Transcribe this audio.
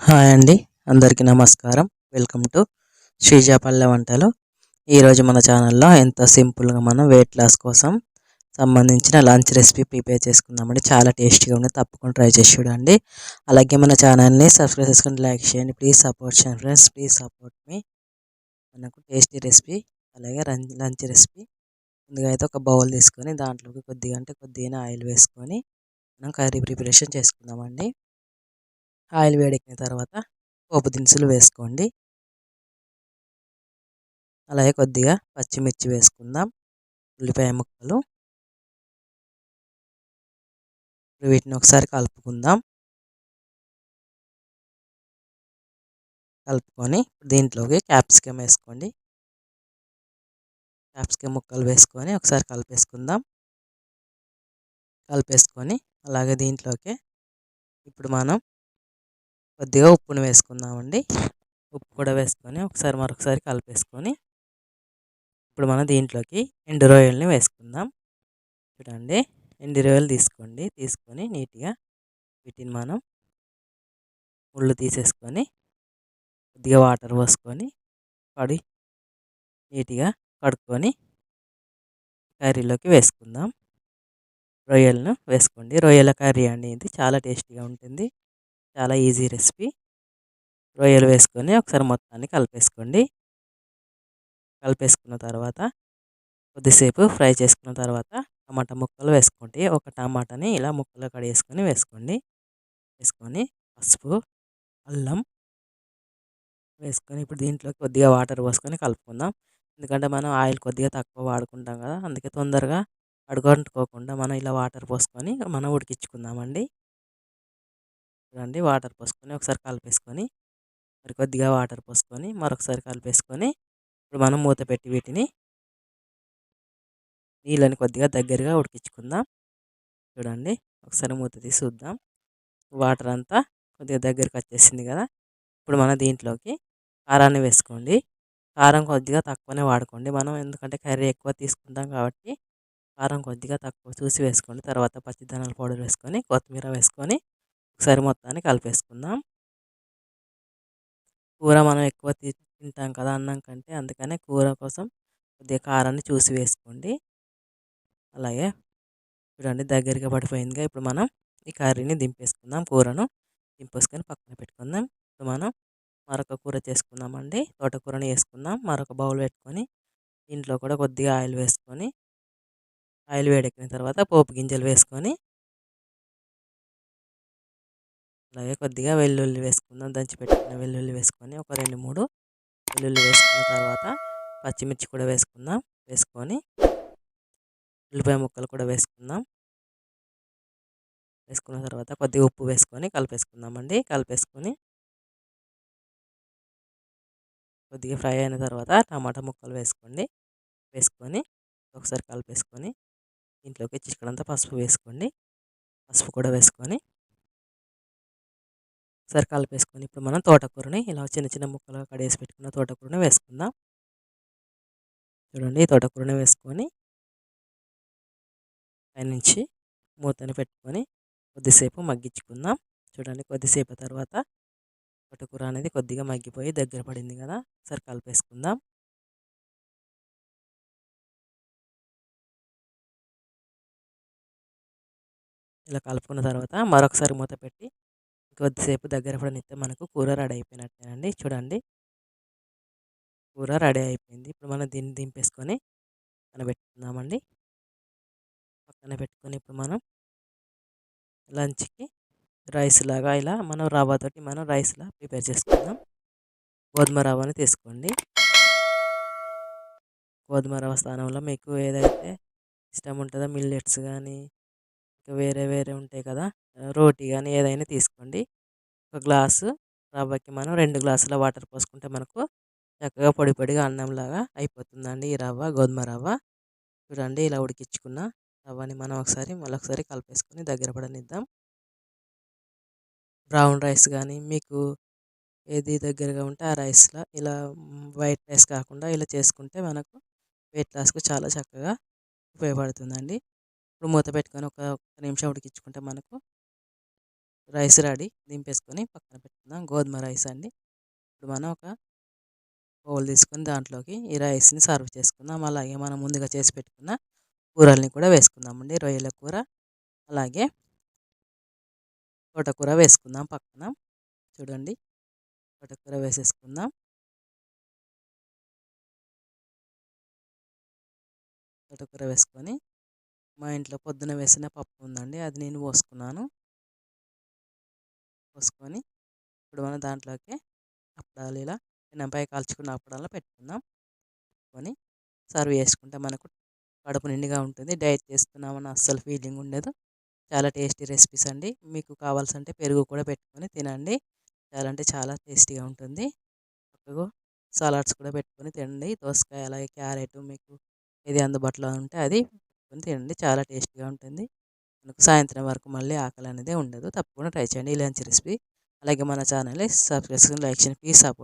Hi అండి అందరికీ నమస్కారం. వెల్కమ్ టు శ్రీజాపల్లె వంటలు. ఈరోజు మన ఛానల్లో ఎంత సింపుల్గా మనం వెయిట్ లాస్ కోసం సంబంధించిన లంచ్ రెసిపీ ప్రిపేర్ చేసుకుందామండి. చాలా టేస్టీగా ఉంది తప్పకుండా ట్రై చేసి చూడండి. అలాగే మన ఛానల్ని సబ్స్క్రైబ్ చేసుకుని లైక్ చేయండి. ప్లీజ్ సపోర్ట్ చేయండి ఫ్రెండ్స్ ప్లీజ్ సపోర్ట్ మీ. మనకు టేస్టీ రెసిపీ అలాగే లంచ్ రెసిపీ. ముందుగా అయితే ఒక బౌల్ తీసుకొని దాంట్లోకి కొద్దిగా అంటే కొద్దిగా ఆయిల్ వేసుకొని మనం కర్రీ ప్రిపరేషన్ చేసుకుందామండి. ఆయిల్ వేడెక్కిన తర్వాత పోపు దినుసులు వేసుకోండి. అలాగే కొద్దిగా పచ్చిమిర్చి వేసుకుందాం. ఉల్లిపాయ ముక్కలు. వీటిని ఒకసారి కలుపుకుందాం. కలుపుకొని దీంట్లోకి క్యాప్సికమ్ వేసుకోండి. క్యాప్సికమ్ ముక్కలు వేసుకొని ఒకసారి కలిపేసుకుందాం. కలిపేసుకొని అలాగే దీంట్లోకి ఇప్పుడు మనం కొద్దిగా ఉప్పును వేసుకుందామండి. ఉప్పు కూడా వేసుకొని ఒకసారి మరొకసారి కలిపేసుకొని ఇప్పుడు మనం దీంట్లోకి ఎండు రొయ్యల్ని వేసుకుందాం. చూడండి ఎండు రొయ్యలు తీసుకోండి. తీసుకొని నీట్గా వీటిని మనం ముళ్ళు తీసేసుకొని కొద్దిగా వాటర్ పోసుకొని కడి నీట్గా కడుక్కొని కర్రీలోకి వేసుకుందాం. రొయ్యలను వేసుకోండి. రొయ్యల కర్రీ అనేది చాలా టేస్టీగా ఉంటుంది. చాలా ఈజీ రెసిపీ. రొయ్యలు వేసుకొని ఒకసారి మొత్తాన్ని కలిపేసుకోండి. కలిపేసుకున్న తర్వాత కొద్దిసేపు ఫ్రై చేసుకున్న తర్వాత టమాటా ముక్కలు వేసుకోండి. ఒక టమాటాని ఇలా ముక్కలు కడిగేసుకొని వేసుకోండి. వేసుకొని పసుపు అల్లం వేసుకొని ఇప్పుడు దీంట్లో కొద్దిగా వాటర్ పోసుకొని కలుపుకుందాం. ఎందుకంటే మనం ఆయిల్ కొద్దిగా తక్కువ వాడుకుంటాం కదా అందుకే తొందరగా అడుగంటుకోకుండా మనం ఇలా వాటర్ పోసుకొని మనం ఉడికించుకుందామండి. చూడండి వాటర్ పోసుకొని ఒకసారి కలిపేసుకొని మరి కొద్దిగా వాటర్ పోసుకొని మరొకసారి కలిపేసుకొని ఇప్పుడు మనం మూత పెట్టి వీటిని నీళ్ళని కొద్దిగా దగ్గరగా ఉడికించుకుందాం. చూడండి ఒకసారి మూత తీసి చూద్దాం. వాటర్ అంతా కొద్దిగా దగ్గరికి వచ్చేసింది కదా. ఇప్పుడు మన దీంట్లోకి కారాన్ని వేసుకోండి. కారం కొద్దిగా తక్కువనే వాడుకోండి మనం ఎందుకంటే కర్రీ ఎక్కువ తీసుకుంటాం కాబట్టి కారం కొద్దిగా తక్కువ చూసి వేసుకోండి. తర్వాత పచ్చిధనాల పౌడర్ వేసుకొని కొత్తిమీర వేసుకొని ఒకసారి మొత్తాన్ని కలిపేసుకుందాం. కూర మనం ఎక్కువ తింటాం కదా అన్నం కంటే అందుకనే కూర కోసం కొద్దిగా కారాన్ని చూసి వేసుకోండి. అలాగే చూడండి దగ్గరగా పడిపోయిందిగా. ఇప్పుడు మనం ఈ కర్రీని దింపేసుకుందాం కూరను. దింపేసుకొని పక్కన పెట్టుకుందాం. ఇప్పుడు మనం మరొక కూర చేసుకుందామండి. తోటకూరని వేసుకుందాం. మరొక బౌల్ పెట్టుకొని దీంట్లో కూడా కొద్దిగా ఆయిల్ వేసుకొని ఆయిల్ వేడెక్కిన తర్వాత పోపు గింజలు వేసుకొని అలాగే కొద్దిగా వెల్లుల్లి వేసుకుందాం దంచి పెట్టుకున్న వెల్లుల్లి వేసుకొని ఒక రెండు మూడు వెల్లుల్లి వేసుకున్న తర్వాత పచ్చిమిర్చి కూడా వేసుకుందాం వేసుకొని ఉల్లిపాయ ముక్కలు కూడా వేసుకుందాం. వేసుకున్న తర్వాత కొద్దిగా ఉప్పు వేసుకొని కలిపేసుకుందామండి. కలిపేసుకొని కొద్దిగా ఫ్రై అయిన తర్వాత టమాటా ముక్కలు వేసుకోండి. వేసుకొని ఒకసారి కలిపేసుకొని దీంట్లోకి చిక్కడంతా పసుపు వేసుకోండి. పసుపు కూడా వేసుకొని ఒకసారి కలిపేసుకొని ఇప్పుడు మనం తోటకూరని ఇలా చిన్న చిన్న ముక్కలుగా కడేసి పెట్టుకున్న తోటకూరని వేసుకుందాం. చూడండి తోటకూరని వేసుకొని పైనుంచి మూతని పెట్టుకొని కొద్దిసేపు మగ్గించుకుందాం. చూడండి కొద్దిసేపు తర్వాత తోటకూర అనేది కొద్దిగా మగ్గిపోయి దగ్గర పడింది కదా ఒకసారి కలిపేసుకుందాం ఇలా కలుపుకున్న తర్వాత మరొకసారి మూత పెట్టి కొద్దిసేపు దగ్గర పడనిస్తే మనకు కూర రెడీ అయిపోయినట్టేనండి. చూడండి. కూర రెడీ అయిపోయింది. ఇప్పుడు మనం దీన్ని దింపేసుకొని పక్కన పెట్టుకుందామండి పక్కన పెట్టుకొని ఇప్పుడు మనం లంచ్కి రైస్ లాగా ఇలా మనం రవ్వతోటి మనం రైస్లా ప్రిపేర్ చేసుకుందాం. గోధుమ రవ్వని తీసుకోండి. గోధుమ రవ్వ స్థానంలో మీకు ఏదైతే ఇష్టం ఉంటుందో మిల్లెట్స్ కానీ వేరే వేరే ఉంటాయి కదా. రోటీ కానీ ఏదైనా తీసుకోండి. ఒక గ్లాసు రవ్వకి మనం రెండు గ్లాసుల వాటర్ పోసుకుంటే మనకు చక్కగా పొడి పొడిగా అన్నంలాగా అయిపోతుందండి ఈ రవ్వ గోధుమ రవ్వ. చూడండి ఇలా ఉడికించుకున్న రవ్వని మనం ఒకసారి మళ్ళీ ఒకసారి కలిపేసుకొని దగ్గర పడనిద్దాం. బ్రౌన్ రైస్ కానీ మీకు ఏది దగ్గరగా ఉంటే ఆ రైస్లో ఇలా వైట్ రైస్ కాకుండా ఇలా చేసుకుంటే మనకు వెయిట్ లాస్కు చాలా చక్కగా ఉపయోగపడుతుందండి. ఇప్పుడు మూత పెట్టుకొని ఒక ఒక్క నిమిషం ఉడికించుకుంటే మనకు రైస్ రెడీ. దింపేసుకొని పక్కన పెట్టుకుందాం. గోధుమ రైస్ అండి. ఇప్పుడు మనం ఒక బౌల్ తీసుకొని దాంట్లోకి ఈ రైస్ని సర్వ్ చేసుకుందాం. అలాగే మనం ముందుగా చేసి పెట్టుకున్న కూరల్ని కూడా వేసుకుందామండి. రొయ్యల కూర అలాగే తోటకూర వేసుకుందాం పక్కన. చూడండి. తోటకూర వేసేసుకుందాం. తోటకూర వేసుకొని మా ఇంట్లో పొద్దున వేసిన పప్పు ఉందండి. అది నేను పోసుకున్నాను. పోసుకొని ఇప్పుడు మనం దాంట్లోకి అప్పడాలు ఇలా పెనంపై కాల్చుకున్న అప్పడాలు పెట్టుకుందాం. పెట్టుకొని సర్వ్ చేసుకుంటే మనకు కడుపు నిండుగా ఉంటుంది. డైట్ చేస్తున్నామని అస్సలు ఫీలింగ్ ఉండదు. చాలా టేస్టీ రెసిపీస్ అండి. మీకు కావాల్సంటే పెరుగు కూడా పెట్టుకొని తినండి. చాలా అంటే చాలా టేస్టీగా ఉంటుంది. చక్కగా సలాడ్స్ కూడా పెట్టుకొని తినండి. దోసకాయ అలాగే క్యారెట్ మీకు ఏది అందుబాటులో ఉంటే అది పెట్టుకొని తినండి. చాలా టేస్టీగా ఉంటుంది. మనకు సాయంత్రం వరకు మళ్ళీ ఆకలి అనేది ఉండదు. తప్పకుండా ట్రై చేయండి. ఇలాంటి రెసిపీ. అలాగే మన ఛానల్ని సబ్స్క్రైబ్ లైక్ చేయండి. Please support